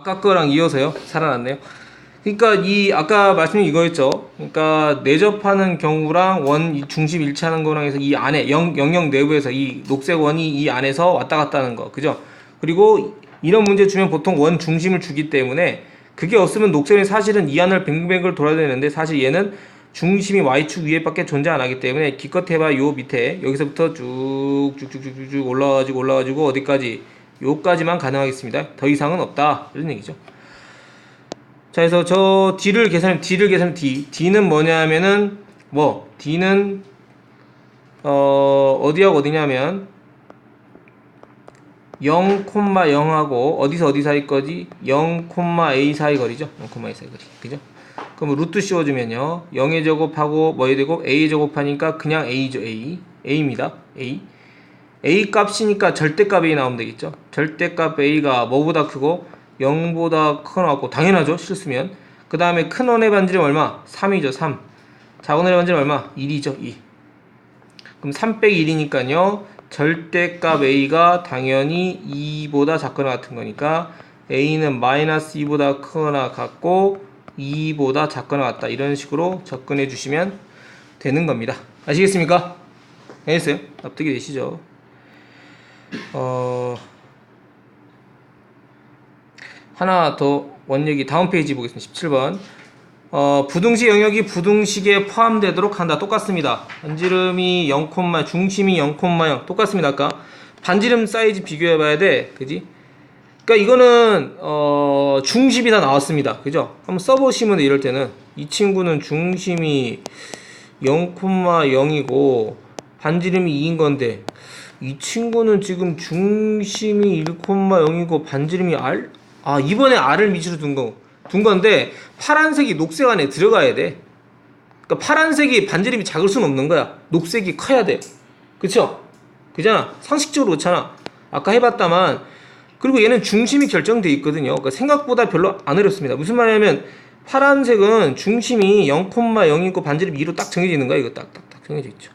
아까 거랑 이어서요. 살아났네요. 그러니까 이 아까 말씀이 이거였죠. 그러니까 내접하는 경우랑 원이 중심 일치하는 거랑 해서 이 안에 영, 영역 내부에서 이 녹색 원이 이 안에서 왔다 갔다 하는 거. 그죠? 그리고 이런 문제 주면 보통 원 중심을 주기 때문에 그게 없으면 녹색은 사실은 이 안을 뱅뱅을 돌아야 되는데 사실 얘는 중심이 y축 위에밖에 존재 안 하기 때문에 기껏 해봐 요 밑에 여기서부터 쭉쭉쭉쭉쭉 올라가지고 올라가지고 어디까지 요까지만 가능하겠습니다. 더 이상은 없다 이런 얘기죠. 자, 그래서 저 D를 계산, D를 계산, D. D는 뭐냐면은, 뭐, D는, 어, 어디하고 어디냐면, 0,0하고, 어디서 어디 사이 거지? 0,A 사이 거리죠? 0,A 사이 거리. 그죠? 그럼 루트 씌워주면요. 0에 제곱하고, 뭐에 제곱? A에 제곱하니까 그냥 A죠, A. A입니다. A. A 값이니까 절대값 A 나오면 되겠죠? 절대값 A가 뭐보다 크고, 0보다 커나왔고 당연하죠 실수면 그 다음에 큰 원의 반지름 얼마? 3이죠 3 작은 원의 반지름 얼마? 1이죠 2 그럼 3 빼기 1이니까요 절대값 A가 당연히 2보다 작거나 같은 거니까 A는 마이너스 2보다 크거나 같고 2보다 작거나 같다 이런 식으로 접근해 주시면 되는 겁니다 아시겠습니까? 알겠어요? 납득이 되시죠? 어... 하나 더 원얘기 다음 페이지 보겠습니다. 17번. 어, 부등식 영역이 부등식에 포함되도록 한다. 똑같습니다. 반지름이 0, 중심이 0,0 똑같습니다. 아까 반지름 사이즈 비교해 봐야 돼. 그지? 그러니까 이거는 어, 중심이 다 나왔습니다. 그죠? 한번 써 보시면 돼, 이럴 때는 이 친구는 중심이 0,0이고 반지름이 2인 건데 이 친구는 지금 중심이 1,0이고 반지름이 R 아 이번에 R을 밑으로 둔 거, 둔 건데 파란색이 녹색 안에 들어가야 돼. 그러니까 파란색이 반지름이 작을 수는 없는 거야. 녹색이 커야 돼. 그쵸? 그잖아. 상식적으로 그렇잖아. 아까 해봤다만 그리고 얘는 중심이 결정돼 있거든요. 그러니까 생각보다 별로 안 어렵습니다. 무슨 말이냐면 파란색은 중심이 0,0이고 반지름 2로 딱 정해져 있는 거야. 이거 딱딱딱 정해져 있죠.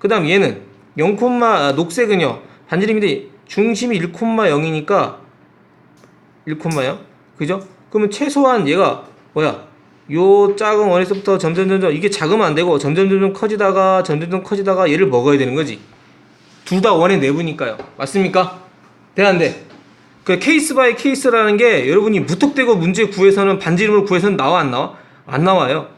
그 다음 얘는 0, 아, 녹색은요. 반지름인데 중심이 1,0이니까 1,0 그죠? 그러면 최소한 얘가 뭐야? 요 작은 원에서부터 점점 점점 이게 작으면 안 되고 점점 점점 커지다가 점점 점 점 커지다가 얘를 먹어야 되는 거지. 둘 다 원의 내부니까요. 맞습니까? 돼 안 돼? 그 케이스 바이 케이스라는 게 여러분이 무턱대고 문제 구해서는 반지름을 구해서는 나와 안 나와? 안 나와요.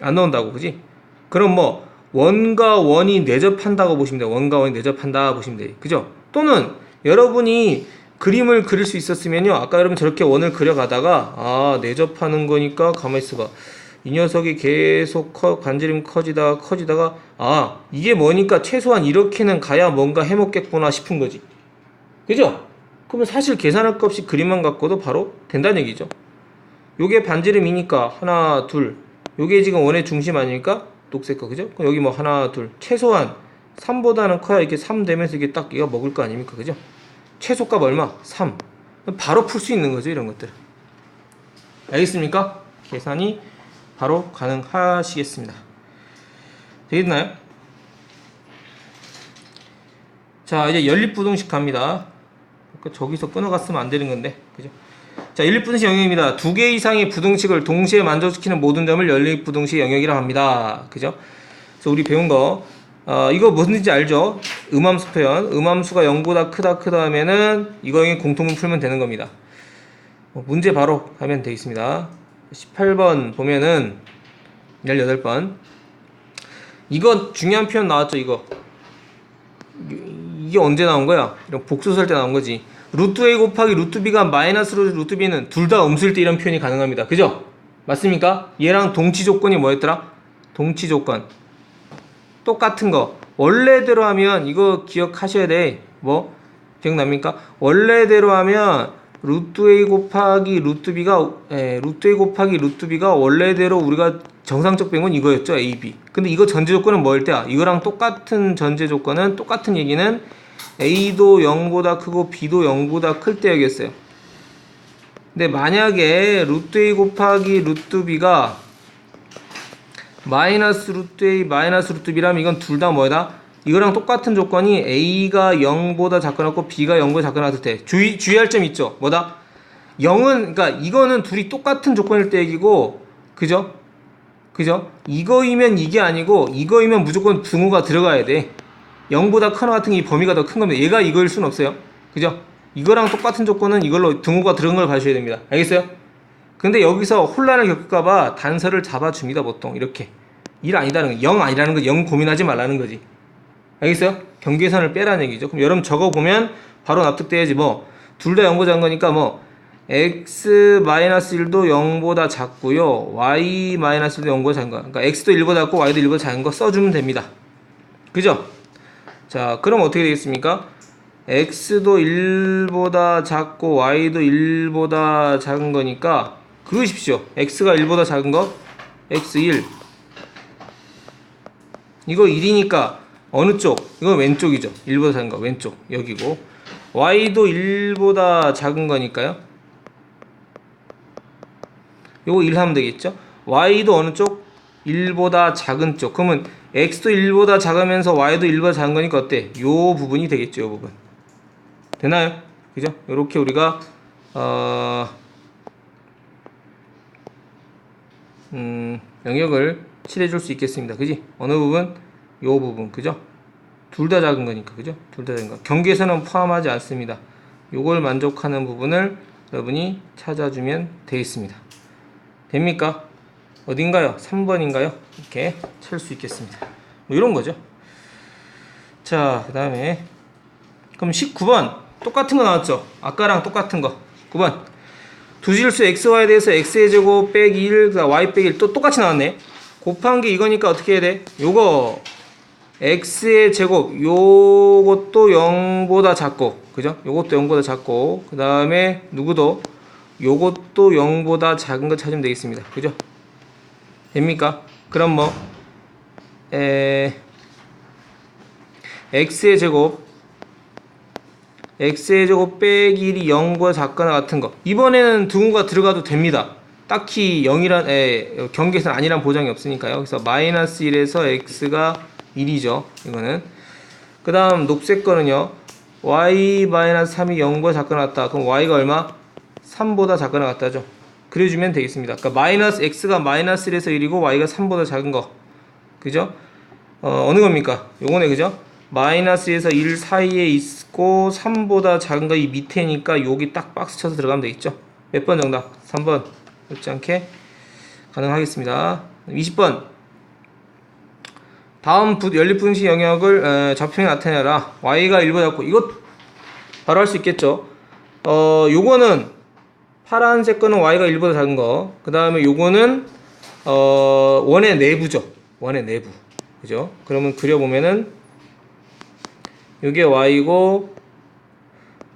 안 나온다고 그지? 그럼 뭐 원과 원이 내접한다고 보시면 돼요. 원과 원이 내접한다 보시면 돼요. 그죠? 또는 여러분이 그림을 그릴 수 있었으면요. 아까 여러분 저렇게 원을 그려가다가 아 내접하는 거니까 가만히 있어봐. 이 녀석이 계속 커, 간지름 커지다가 커지다가 아 이게 뭐니까 최소한 이렇게는 가야 뭔가 해먹겠구나 싶은 거지. 그죠? 그러면 사실 계산할 것 없이 그림만 갖고도 바로 된다는 얘기죠. 요게 반지름이니까 하나 둘 요게 지금 원의 중심 아닙니까? 녹색 거 그죠? 여기 뭐 하나 둘 최소한 3보다는 커야 이렇게 3 되면서 이게 딱 얘가 먹을 거 아닙니까? 그죠? 최소값 얼마? 3. 바로 풀 수 있는 거죠, 이런 것들. 알겠습니까? 계산이 바로 가능하시겠습니다. 되겠나요? 자, 이제 연립부등식 갑니다. 그러니까 저기서 끊어갔으면 안 되는 건데, 그죠? 자, 연립부등식 영역입니다. 두 개 이상의 부등식을 동시에 만족시키는 모든 점을 연립부등식 영역이라고 합니다. 그죠? 그래서 우리 배운 거, 어, 이거 무슨지 알죠? 음함수 표현. 음함수가 0보다 크다 크다 하면은 이거의 공통분 풀면 되는 겁니다. 어, 문제 바로 하면 되겠습니다. 18번 보면은 18번. 이거 중요한 표현 나왔죠, 이거. 이- 이게 언제 나온 거야? 이런 복수 쓸 때 나온 거지. 루트 A 곱하기 루트 B가 마이너스 루트 B는 둘 다 음수일 때 이런 표현이 가능합니다. 그죠? 맞습니까? 얘랑 동치 조건이 뭐였더라? 동치 조건. 똑같은 거 원래대로 하면 이거 기억하셔야 돼. 뭐 기억납니까? 원래대로 하면 루트 a 곱하기 루트 b가 에, 루트 a 곱하기 루트 b가 원래대로 우리가 정상적 빼은 이거였죠 a b. 근데 이거 전제 조건은 뭐일 때야? 이거랑 똑같은 전제 조건은 똑같은 얘기는 a도 0보다 크고 b도 0보다 클 때였어요. 근데 만약에 루트 a 곱하기 루트 b가 마이너스 루트 A 마이너스 루트 B라면 이건 둘 다 뭐다? 이거랑 똑같은 조건이 A가 0보다 작거나 고 B가 0보다 작거나 같을 때 주의, 주의할 점 있죠? 뭐다? 0은 그러니까 이거는 둘이 똑같은 조건일 때 얘기고 그죠? 그죠? 이거이면 이게 아니고 이거이면 무조건 등호가 들어가야 돼. 0보다 커나 같은 게 이 범위가 더 큰 겁니다. 얘가 이거일 수는 없어요. 그죠? 이거랑 똑같은 조건은 이걸로 등호가 들어간 걸 봐주셔야 됩니다. 알겠어요? 근데 여기서 혼란을 겪을까봐 단서를 잡아줍니다. 보통 이렇게 1 아니다는 거, 0 아니라는 거, 0 고민하지 말라는 거지. 알겠어요? 경계선을 빼라는 얘기죠. 그럼 여러분 적어 보면 바로 납득돼야지 뭐 둘 다 0보다 작은 거니까 뭐 x 1도 0보다 작고요. y 1도 0보다 작은 거. 그러니까 x도 1보다 작고 y도 1보다 작은 거 써주면 됩니다. 그죠? 자, 그럼 어떻게 되겠습니까? x도 1보다 작고 y도 1보다 작은 거니까 그으십시오. x가 1보다 작은 거 x1 이거 1이니까 어느 쪽? 이건 왼쪽이죠. 1보다 작은 거 왼쪽 여기고 y도 1보다 작은 거니까요. 요거 1 하면 되겠죠? y도 어느 쪽? 1보다 작은 쪽. 그러면 x도 1보다 작으면서 y도 1보다 작은 거니까 어때? 요 부분이 되겠죠, 요 부분. 되나요? 그죠? 요렇게 우리가 어 음, 영역을 칠해 줄 수 있겠습니다. 그지? 어느 부분? 요 부분. 그죠? 둘 다 작은 거니까. 그죠? 둘 다 작은 거. 경계선은 포함하지 않습니다. 요걸 만족하는 부분을 여러분이 찾아주면 되겠습니다. 됩니까? 어딘가요? 3번인가요? 이렇게 칠수 있겠습니다. 뭐 이런 거죠. 자, 그 다음에 그럼 19번 똑같은 거 나왔죠? 아까랑 똑같은 거 9번 두 질수 xy에 대해서 x의 제곱 빼기 1, 그다음 y 빼기 1 또 똑같이 나왔네 곱한 게 이거니까 어떻게 해야 돼? 요거 x의 제곱 요것도 0보다 작고 그죠? 요것도 0보다 작고 그 다음에 누구도 요것도 0보다 작은 거 찾으면 되겠습니다 그죠? 됩니까? 그럼 뭐 에... x의 제곱 x의 제곱 빼기 1이 0보다 작거나 같은 거. 이번에는 등호가 들어가도 됩니다. 딱히 0이란 에, 경계선 아니란 보장이 없으니까요. 그래서 마이너스 1에서 x가 1이죠 이거는. 그 다음 녹색 거는요. y 마이너스 3이 0보다 작거나 같다. 그럼 y가 얼마? 3보다 작거나 같다죠 그려주면 되겠습니다 그러니까 마이너스 x가 마이너스 1에서 1이고 y가 3보다 작은 거 그죠? 어, 어느 겁니까? 요거네 그죠? 마이너스에서 1 사이에 있고 3보다 작은 거 이 밑에니까 여기 딱 박스 쳐서 들어가면 되겠죠? 몇 번 정답? 3번 어렵지 않게 가능하겠습니다 20번 다음 부, 연립분식 영역을 에, 좌표에 나타내라 y가 1보다 작고 이것 바로 할 수 있겠죠 어 요거는 파란색 거는 y가 1보다 작은 거 그 다음에 요거는 어 원의 내부죠 원의 내부 그죠 그러면 그려보면은 이게 y고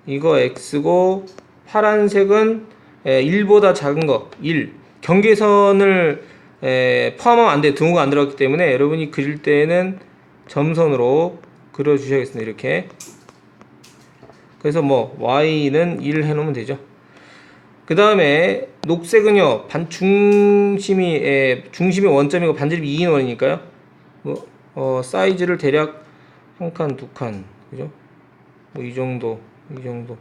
이거 x고 파란색은 에, 1보다 작은 거 1. 경계선을 에, 포함하면 안 돼. 등호가 안 들어갔기 때문에 여러분이 그릴 때는 점선으로 그려 주셔야겠습니다. 이렇게. 그래서 뭐 y는 1 해놓으면 되죠. 그 다음에 녹색은요 반 중심이 에, 중심이 원점이고 반지름이 2인 원이니까요. 뭐 어, 사이즈를 대략 한 칸, 두 칸, 그죠? 뭐 이 정도, 이 정도.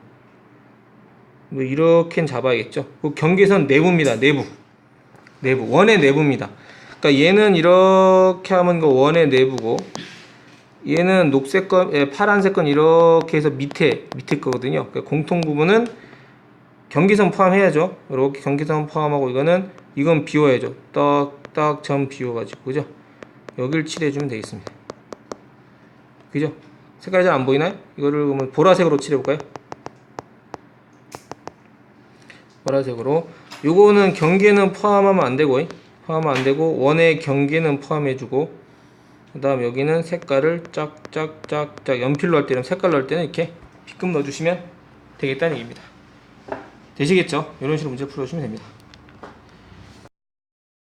뭐 이렇게는 잡아야겠죠. 그 경계선 내부입니다. 내부. 내부. 원의 내부입니다. 그러니까 얘는 이렇게 하면 그 원의 내부고 얘는 녹색 건, 예, 파란색 건 이렇게 해서 밑에 밑에 거거든요. 그러니까 공통 부분은 경계선 포함해야죠. 이렇게 경계선 포함하고 이거는 이건 비워야죠. 딱딱 점 비워가지고 그죠? 여기를 칠해주면 되겠습니다. 그죠? 색깔이 잘 안 보이나요? 이거를 그러면 보라색으로 칠해볼까요? 보라색으로 요거는 경계는 포함하면 안 되고 포함하면 안 되고 원의 경계는 포함해주고 그 다음 여기는 색깔을 짝짝짝짝 연필로 할 때는 색깔로 할 때는 이렇게 B급 넣어주시면 되겠다는 얘기입니다 되시겠죠? 이런 식으로 문제 풀어주시면 됩니다